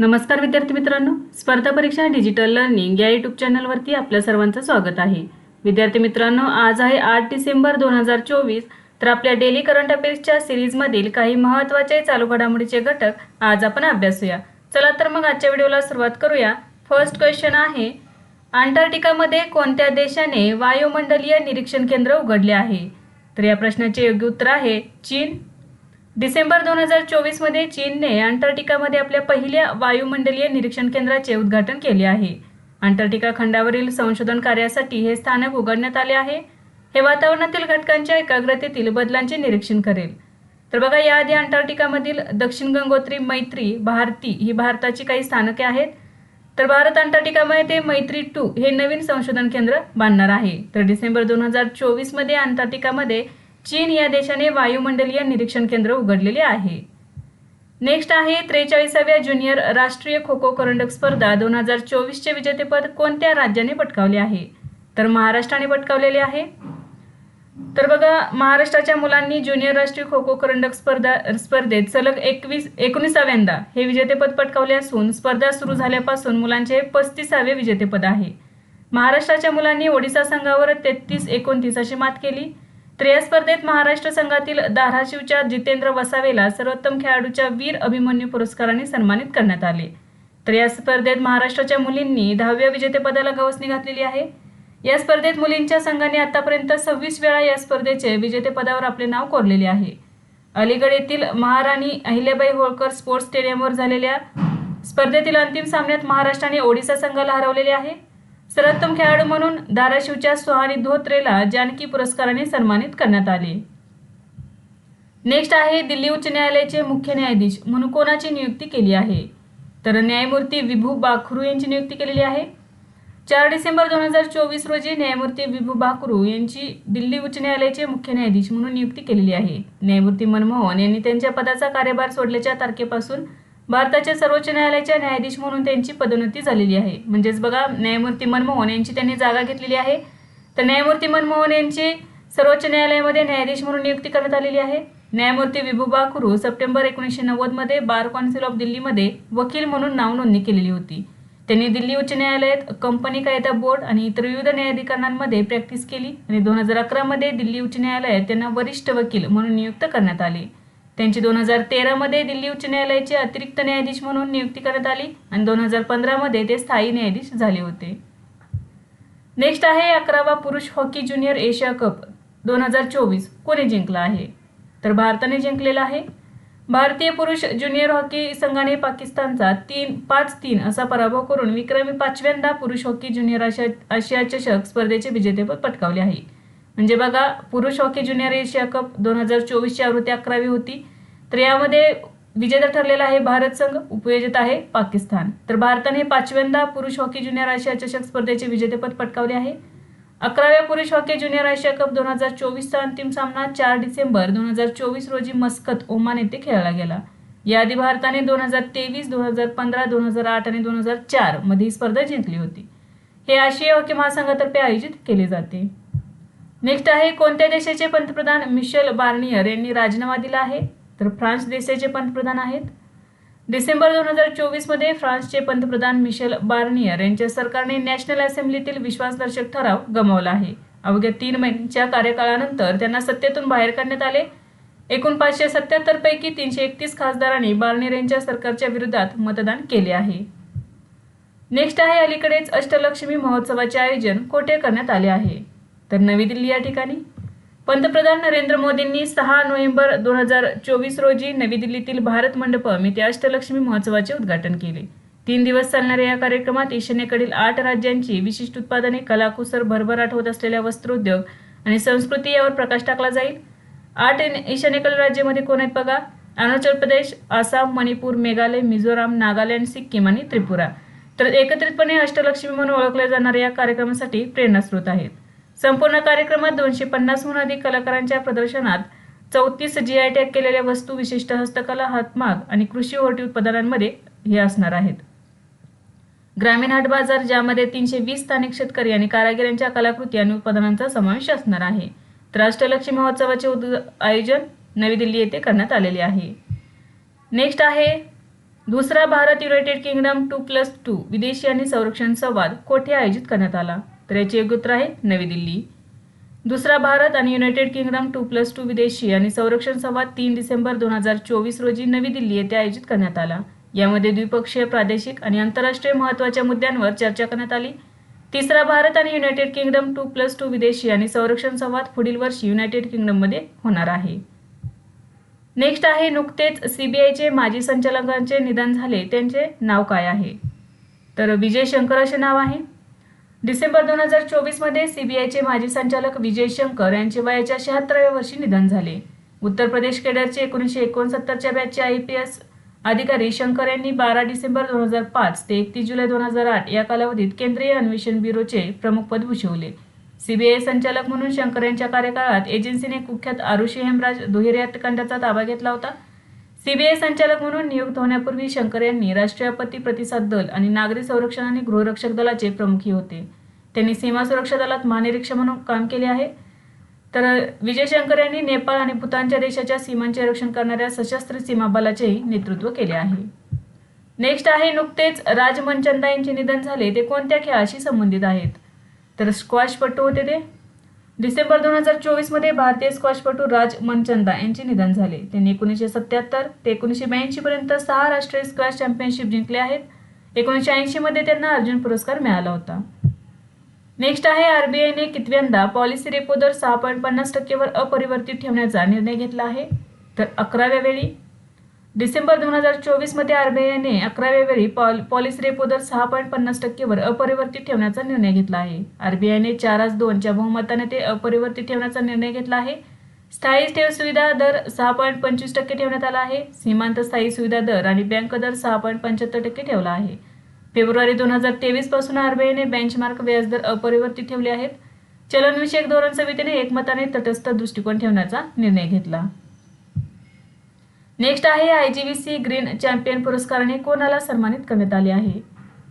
नमस्कार विद्यार्थी मित्रांनो. स्पर्धा परीक्षा डिजिटल लर्निंग या यूट्यूब चॅनलवरती आपल्या सर्वांचं स्वागत आहे. विद्यार्थी मित्रांनो आज आहे आठ डिसेंबर दोन हजार चोवीस. तर आपल्या डेली करंट अफेअर्सच्या सिरीजमधील काही महत्त्वाचे चालू घडामोडीचे घटक आज आपण अभ्यासूया. चला तर मग आजच्या व्हिडिओला सुरुवात करूया. फर्स्ट क्वेश्चन आहे अंटार्क्टिकामध्ये कोणत्या देशाने वायुमंडलीय निरीक्षण केंद्र उघडले आहे? तर या प्रश्नाचे योग्य उत्तर आहे चीन. डिसेंबर दोन हजार चोवीसमध्ये चीनने अंटार्क्टिकामध्ये आपल्या पहिल्या वायुमंडलीय निरीक्षण केंद्राचे उद्घाटन केले आहे. अंटार्क्टिका खंडावरील संशोधन कार्यासाठी हे स्थानक उघडण्यात आले आहे. हे वातावरणातील घटकांच्या एकाग्रतेतील बदलांचे निरीक्षण करेल. तर बघा याआधी अंटार्क्टिकामधील दक्षिण गंगोत्री मैत्री भारती ही भारताची काही स्थानके आहेत. तर भारत अंटार्क्टिकामध्ये ते मैत्री टू हे नवीन संशोधन केंद्र बांधणार आहे. तर डिसेंबर दोन हजार चोवीसमध्ये अंटार्क्टिकामध्ये चीन या देशाने वायुमंडलीय निरीक्षण केंद्र उघडलेले आहे. नेक्स्ट आहे त्रेचाळीसाव्या ज्युनियर राष्ट्रीय खो खो करंडक स्पर्धा दोन हजार चोवीसचे विजेतेपद कोणत्या राज्याने पटकावले आहे? तर महाराष्ट्राने पटकावलेले आहे. तर बघा महाराष्ट्राच्या मुलांनी ज्युनियर राष्ट्रीय खो खो करंडक स्पर्धा स्पर्धेत सलग एकवीस एकोणीसाव्यांदा हे विजेतेपद पटकावले असून स्पर्धा सुरू झाल्यापासून मुलांचे पस्तीसावे विजेतेपद आहे. महाराष्ट्राच्या मुलांनी ओडिसा संघावर तेहतीस एकोणतीस अशी मात केली. तर स्पर्धेत महाराष्ट्र संघातील धाराशिवच्या जितेंद्र वसावेला सर्वोत्तम खेळाडूच्या वीर अभिमन्यू पुरस्काराने सन्मानित करण्यात आले. तर या स्पर्धेत महाराष्ट्राच्या मुलींनी दहाव्या विजेतेपदाला गवसणी घातलेली आहे. या स्पर्धेत मुलींच्या संघाने आतापर्यंत सव्वीस वेळा या स्पर्धेचे विजेतेपदावर आपले नाव कोरलेले आहे. अलीगड येथील महाराणी अहिल्याबाई होळकर स्पोर्ट्स स्टेडियमवर झालेल्या स्पर्धेतील अंतिम सामन्यात महाराष्ट्राने ओडिसा संघाला हरवलेले आहे. सर्वोत्तम खेळाडू म्हणून धाराशिवच्या सुहानी धोत्रेला जानकी पुरस्काराने सन्मानित करण्यात आले. नेक्स्ट आहे दिल्ली उच्च न्यायालयाचे मुख्य न्यायाधीश म्हणून कोणाची नियुक्ती केली आहे? तर न्यायमूर्ती विभू बाखरू यांची नियुक्ती केलेली आहे. चार डिसेंबर दोन हजार चोवीस रोजी न्यायमूर्ती विभू बाकरू यांची दिल्ली उच्च न्यायालयाचे मुख्य न्यायाधीश म्हणून नियुक्ती केलेली आहे. न्यायमूर्ती मनमोहन यांनी त्यांच्या पदाचा कार्यभार सोडल्याच्या तारखेपासून भारताच्या सर्वोच्च न्यायालयाच्या न्यायाधीश म्हणून त्यांची पदोन्नती झालेली आहे. म्हणजेच बघा न्यायमूर्ती मनमोहन यांची त्यांनी जागा घेतलेली आहे. तर न्यायमूर्ती मनमोहन यांची सर्वोच्च न्यायालयामध्ये न्यायाधीश म्हणून नियुक्ती करण्यात आलेली आहे. न्यायमूर्ती विभुबा कुरू सप्टेंबर एकोणीसशे नव्वदमध्ये बार काउन्सिल ऑफ दिल्लीमध्ये वकील म्हणून नावनोंदणी केलेली होती. त्यांनी दिल्ली उच्च न्यायालयात कंपनी कायदा बोर्ड आणि इतर विविध न्यायाधिकरणांमध्ये प्रॅक्टिस केली आणि दोन हजार अकरामध्ये दिल्ली उच्च न्यायालयात त्यांना वरिष्ठ वकील म्हणून नियुक्त करण्यात आले. त्यांची दोन हजार तेरामध्ये दिल्ली उच्च न्यायालयाचे अतिरिक्त न्यायाधीश म्हणून नियुक्ती करण्यात आली आणि दोन हजार पंधरामध्ये ते स्थायी न्यायाधीश झाले होते. नेक्स्ट आहे अकरावा पुरुष हॉकी ज्युनियर एशिया कप दोन हजार चोवीस. कोणी जिंकला आहे? तर भारताने जिंकलेला आहे. भारतीय पुरुष ज्युनियर हॉकी संघाने पाकिस्तानचा तीन पाच तीन असा पराभव करून विक्रमी पाचव्यांदा पुरुष हॉकी ज्युनियर आशिया आशिया चषक स्पर्धेचे विजेतेपद पटकावले आहे. म्हणजे बघा पुरुष हॉकी ज्युनियर एशिया कप दोन हजार चोवीसची आवृत्ती अकरावी होती. तर यामध्ये विजेता ठरलेला आहे भारत संघ उपयोजित आहे पाकिस्तान. तर भारताने पाचव्यांदा पुरुष हॉकी ज्युनियर आशिया चषक स्पर्धेचे विजेतेपद पटकावले आहे. अकराव्या पुरुष हॉकी ज्युनियर आशिया कप दोन हजार चोवीसचा अंतिम सामना चार डिसेंबर दोन हजार चोवीस रोजी मस्कत ओमान येथे खेळला गेला. याआधी भारताने दोन हजार तेवीस दोन हजार पंधरा दोन हजार आठ आणि दोन हजार चारमध्ये ही स्पर्धा जिंकली होती. हे आशिया हॉकी महासंघातर्फे आयोजित केले जाते. नेक्स्ट आहे कोणत्या देशाचे पंतप्रधान मिशेल बार्नियर यांनी राजीनामा दिला आहे? तर फ्रान्स देशाचे पंतप्रधान आहेत. डिसेंबर दोन हजार चोवीसमध्ये फ्रान्सचे पंतप्रधान मिशेल बार्नियर यांच्या सरकारने नॅशनल असेंब्लीतील विश्वासदर्शक ठराव गमावला आहे. अवघ्या तीन महिन्यांच्या कार्यकाळानंतर त्यांना सत्तेतून बाहेर काढण्यात आले. एकूण पाचशे सत्याहत्तर पैकी तीनशे एकतीस खासदारांनी बार्नियर यांच्या सरकारच्या विरोधात मतदान केले आहे. नेक्स्ट आहे अलीकडेच अष्टलक्ष्मी महोत्सवाचे आयोजन कोठे करण्यात आले आहे? तर नवी दिल्ली या ठिकाणी. पंतप्रधान नरेंद्र मोदींनी सहा नोव्हेंबर दोन हजार चोवीस रोजी नवी दिल्लीतील भारत मंडपम येथे अष्टलक्ष्मी महोत्सवाचे उद्घाटन केले. तीन दिवस चालणाऱ्या या कार्यक्रमात ईशान्येकडील आठ राज्यांची विशिष्ट उत्पादने कलाकुसर भरभराट होत असलेल्या वस्त्रोद्योग आणि संस्कृती यावर प्रकाश टाकला जाईल. आठ ईशान्येकडील राज्यामध्ये कोण आहेत बघा? अरुणाचल प्रदेश आसाम मणिपूर मेघालय मिझोराम नागालँड सिक्कीम आणि त्रिपुरा. तर एकत्रितपणे अष्टलक्ष्मी म्हणून ओळखल्या जाणाऱ्या या कार्यक्रमासाठी प्रेरणास्रोत आहेत. संपूर्ण कार्यक्रमात दोनशे पन्नासहून अधिक कलाकारांच्या प्रदर्शनात चौतीस जी आय टॅग केलेल्या वस्तू विशिष्ट हस्तकला हातमाग आणि कृषी ओटी उत्पादनांमध्ये हे असणार आहेत. ग्रामीण हाट बाजार ज्यामध्ये तीनशे वीस स्थानिक शेतकरी आणि कारागिरांच्या कलाकृती आणि उत्पादनांचा समावेश असणार आहे. तर अष्टलक्ष्मी महोत्सवाचे उद आयोजन नवी दिल्ली येथे करण्यात आलेले आहे. नेक्स्ट आहे दुसरा Bharat United Kingdom two plus two विदेशी आणि संरक्षण संवाद कोठे आयोजित करण्यात आला? तर याचे योग्य उत्तर आहे नवी दिल्ली. दुसरा भारत आणि United Kingdom two plus two विदेशी आणि संरक्षण संवाद तीन डिसेंबर दोन हजार चोवीस रोजी नवी दिल्ली येथे आयोजित करण्यात आला. यामध्ये द्विपक्षीय प्रादेशिक आणि आंतरराष्ट्रीय महत्त्वाच्या मुद्द्यांवर चर्चा करण्यात आली. तिसरा भारत आणि United Kingdom two plus two विदेशी आणि संरक्षण संवाद पुढील वर्षी युनायटेड किंगडममध्ये होणार आहे. नेक्स्ट आहे नुकतेच सीबीआयचे माजी संचालकांचे निधन झाले. त्यांचे नाव काय आहे? तर विजय शंकर असे नाव आहे. डिसेंबर दोन हजार चोवीसमध्ये सीबीआयचे माजी संचालक विजय शंकर यांचे वयाच्या शहात्तराव्या वर्षी निधन झाले. उत्तर प्रदेश केडरचे एकोणीसशे एकोणसत्तरच्या बॅचचे आय पी एस अधिकारी शंकर यांनी बारा डिसेंबर दोन हजार पाच ते एकतीस जुलै दोन हजार आठ या कालावधीत केंद्रीय अन्वेषण ब्युरोचे प्रमुखपद भूषवले. सीबीआय संचालक म्हणून शंकर यांच्या कार्यकाळात एजन्सीने कुख्यात आरुषी हेमराज दुहेरी हत्याकांडाचा ताबा घेतला होता. सीबीआय संचालक म्हणून नियुक्त होण्यापूर्वी शंकर यांनी राष्ट्रीय आपत्ती प्रतिसाद दल आणि नागरी संरक्षण आणि गृहरक्षक दलाचे प्रमुखी होते. त्यांनी सीमा सुरक्षा दलात महानिरीक्षक म्हणून काम केले आहे. तर विजय शंकर यांनी नेपाळ आणि भूतानच्या देशाच्या सीमांचे रक्षण करणाऱ्या सशस्त्र सीमा बलाचेही नेतृत्व केले आहे. नेक्स्ट आहे नुकतेच राज मनचंदा यांचे निधन झाले. ते कोणत्या खेळाशी संबंधित आहेत? तर स्क्वॉशपटू होते ते. डिसेंबर दोन हजार चोवीसमध्ये भारतीय स्क्वॉशपटू राज मनचंदा यांचे निधन झाले. त्यांनी एकोणीसशे सत्याहत्तर ते एकोणीसशे ब्याऐंशी पर्यंत सहा राष्ट्रीय स्क्वॅश चॅम्पियनशिप जिंकले आहेत. एकोणीसशे ऐंशीमध्ये त्यांना अर्जुन पुरस्कार मिळाला होता. नेक्स्ट आहे आरबीआयने कितव्यांदा पॉलिसी रेपो दर सहा पॉईंट पन्नास टक्केवर अपरिवर्तित ठेवण्याचा निर्णय घेतला आहे. तर अकराव्या वेळी डिसेंबर दोन हजार चोवीसमध्ये आरबीआयने अकराव्या वेळी पॉल पॉलिसी रेपो दर सहा पॉईंट पन्नास टक्केवर अपरिवर्तित ठेवण्याचा निर्णय घेतला आहे. आरबीआयने चार आज दोनच्या बहुमताने ते अपरिवर्तित ठेवण्याचा निर्णय घेतला आहे. स्थायी ठेव सुविधा दर सहा पॉईंट पंचवीस टक्के ठेवण्यात आला आहे. सीमांत स्थायी सुविधा दर आणि बँक दर सहा पॉईंट पंच्याहत्तर टक्के ठेवला आहे. फेब्रुवारी दोन हजार तेवीसपासून आरबीआयने बेंचमार्क व्याजदर अपरिवर्तित ठेवले आहेत. चलनविषयक धोरण समितीने एकमताने तटस्थ दृष्टिकोन ठेवण्याचा निर्णय घेतला. नेक्स्ट आहे I G V C green champion पुरस्काराने कोणाला सन्मानित करण्यात आले आहे?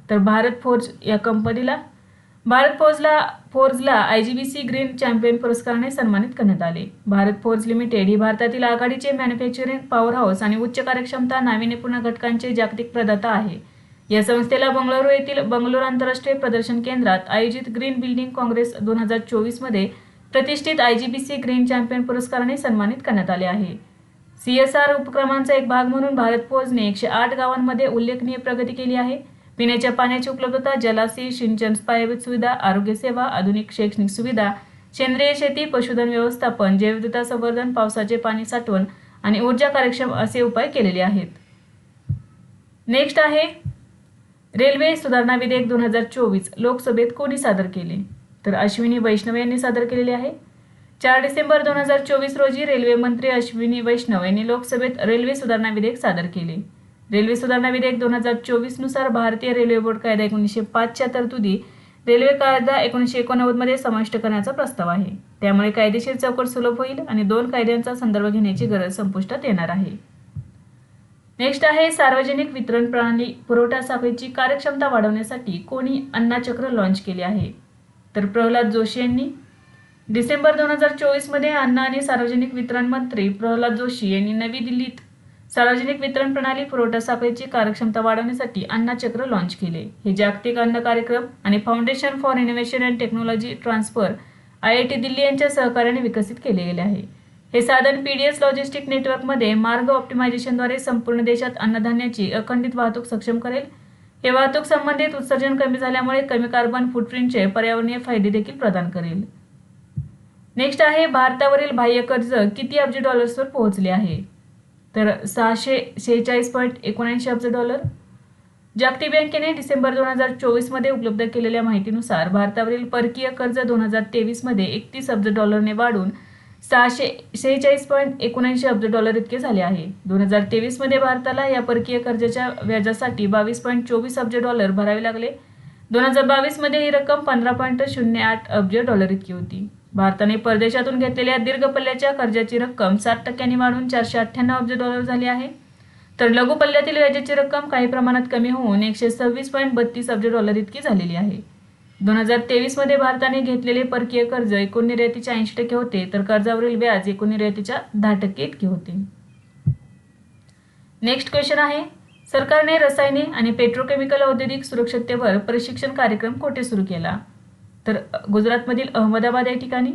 तर भारत फोर्ज या कंपनीला भारत फोर्जला फोर्जला I G B C green champion पुरस्काराने सन्मानित करण्यात आले. भारत फोर्ज लिमिटेड ही भारतातील आघाडीचे मॅन्युफॅक्चरिंग पॉवर हाऊस आणि उच्च कार्यक्षमता नाविन्यपूर्ण घटकांचे जागतिक प्रदाता आहे. या संस्थेला बंगळुरू येथील बंगलोर आंतरराष्ट्रीय प्रदर्शन केंद्रात आयोजित ग्रीन बिल्डिंग काँग्रेस दोन हजार चोवीसमध्ये प्रतिष्ठित I G B C green champion पुरस्काराने सन्मानित करण्यात आले आहे. सी एस आर उपक्रमांचा एक भाग म्हणून भारत फोजने एकशे आठ गावांमध्ये उल्लेखनीय प्रगती केली आहे. पिण्याच्या पाण्याची उपलब्धता जलाशय सिंचन पायाभूत सुविधा आरोग्य सेवा आधुनिक शैक्षणिक सुविधा सेंद्रिय शेती पशुधन व्यवस्थापन जैवविविधता संवर्धन पावसाचे पाणी साठवण आणि ऊर्जा कार्यक्षम असे उपाय केलेले आहेत. नेक्स्ट आहे रेल्वे सुधारणा विधेयक दोन हजार चोवीस लोकसभेत कोणी सादर केले? तर अश्विनी वैष्णव यांनी सादर केलेले आहे. चार डिसेंबर दोन हजार चोवीस रोजी रेल्वे मंत्री अश्विनी वैष्णव यांनी लोकसभेत रेल्वे सुधारणा विधेयक सादर केले. रेल्वे सुधारणा विधेयक दोन हजार चोवीसनुसार भारतीय रेल्वे बोर्ड कायदा एकोणीसशे पाचच्या तरतुदी रेल्वे कायदा एकोणीसशे एकोणनव्वदमध्ये समाविष्ट करण्याचा प्रस्ताव आहे. त्यामुळे कायदेशीर चौकट सुलभ होईल आणि दोन कायद्यांचा संदर्भ घेण्याची गरज संपुष्टात येणार आहे. नेक्स्ट आहे सार्वजनिक वितरण प्रणाली पुरवठा साखळीची कार्यक्षमता वाढवण्यासाठी कोणी अन्नाचक्र लॉन्च केले आहे? तर प्रल्हाद जोशी यांनी डिसेंबर दोन हजार चोवीसमध्ये अन्न आणि सार्वजनिक वितरण मंत्री प्रल्हाद जोशी यांनी नवी दिल्लीत सार्वजनिक वितरण प्रणाली पुरवठा साखळीची कार्यक्षमता वाढवण्यासाठी अन्नचक्र लॉन्च केले. हे जागतिक अन्न कार्यक्रम आणि Foundation for Innovation and Technology Transfer I I T Delhi यांच्या सहकार्याने विकसित केले गेले आहे. हे साधन पीडीएस लॉजिस्टिक नेटवर्कमध्ये मार्ग ऑप्टिमायझेशनद्वारे संपूर्ण देशात अन्नधान्याची अखंडित वाहतूक सक्षम करेल. हे वाहतूक संबंधित उत्सर्जन कमी झाल्यामुळे कमी कार्बन फुटप्रिंटचे पर्यावरणीय फायदे देखील प्रदान करेल. नेक्स्ट आहे भारतावरील बाह्य कर्ज किती अब्ज डॉलर्सवर पोहोचले आहे? तर सहाशे शेहेचाळीस पॉईंट एकोणऐंशी अब्ज डॉलर. जागतिक बँकेने डिसेंबर दोन हजार चोवीसमध्ये उपलब्ध केलेल्या माहितीनुसार भारतावरील परकीय कर्ज दोन हजार तेवीसमध्ये एकतीस अब्ज डॉलरने वाढून सहाशे शेहेचाळीस पॉईंट एकोणऐंशी अब्ज डॉलर इतके झाले आहे. दोन हजार तेवीसमध्ये भारताला या परकीय कर्जाच्या व्याजासाठी बावीस पॉईंट चोवीस अब्ज डॉलर भरावे लागले. दोन हजार बावीसमध्ये ही रक्कम पंधरा पॉईंट शून्य आठ अब्ज डॉलर इतकी होती. भारताने परदेशातून घेतलेल्या दीर्घ पल्ल्याच्या कर्जाची रक्कम सात टक्क्यांनी वाढून चारशे अठ्ठ्याण्णव अब्ज डॉलर झाली आहे. तर लघु पल्ल्यातील व्याजाची रक्कम काही प्रमाणात कमी होऊन एकशे सव्वीस पॉईंट बत्तीस अब्ज डॉलर इतकी झालेली आहे. दोन हजार तेवीसमध्ये भारताने घेतलेले परकीय कर्ज एकूण निर्यातीच्या ऐंशी टक्के होते तर कर्जावरील व्याज एकूण निर्यातीच्या दहा टक्के इतके होते. नेक्स्ट क्वेश्चन आहे सरकारने रसायने आणि पेट्रोकेमिकल औद्योगिक सुरक्षतेवर प्रशिक्षण कार्यक्रम कोठे सुरू केला? तर गुजरातमधील अहमदाबाद या ठिकाणी?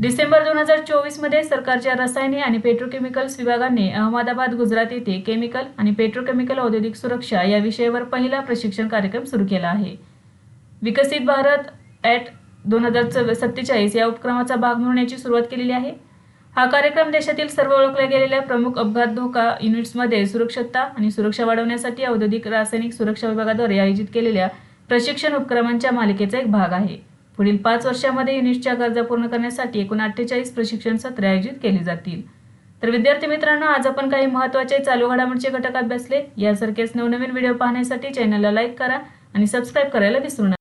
डिसेंबर दोन हजार चोवीसमध्ये सरकारच्या रसायने आणि पेट्रोकेमिकल्स विभागाने अहमदाबाद गुजरात येथे केमिकल आणि पेट्रोकेमिकल औद्योगिक सुरक्षा या विषयावर पहिला प्रशिक्षण कार्यक्रम सुरू केला आहे. विकसित भारत ॲट दोन हजार सत्तेचाळीस या उपक्रमाचा भाग म्हणून याची सुरुवात केलेली आहे. हा कार्यक्रम देशातील सर्व ओळखल्या गेलेल्या प्रमुख अपघात धोका युनिट्समध्ये सुरक्षता आणि सुरक्षा वाढवण्यासाठी औद्योगिक रासायनिक सुरक्षा विभागाद्वारे आयोजित केलेल्या प्रशिक्षण उपक्रमांच्या मालिकेचा एक भाग आहे. पुढील पाच वर्षामध्ये युनिटच्या गरजा पूर्ण करण्यासाठी एकूण अठ्ठेचाळीस प्रशिक्षण सत्रे आयोजित केली जातील. तर विद्यार्थी मित्रांनो आज आपण काही महत्त्वाचे चालू घडामोडीचे घटक अभ्यासले. यासारखेच नवनवीन व्हिडिओ पाहण्यासाठी चॅनलला लाईक करा आणि सबस्क्राईब करायला विसरू नका.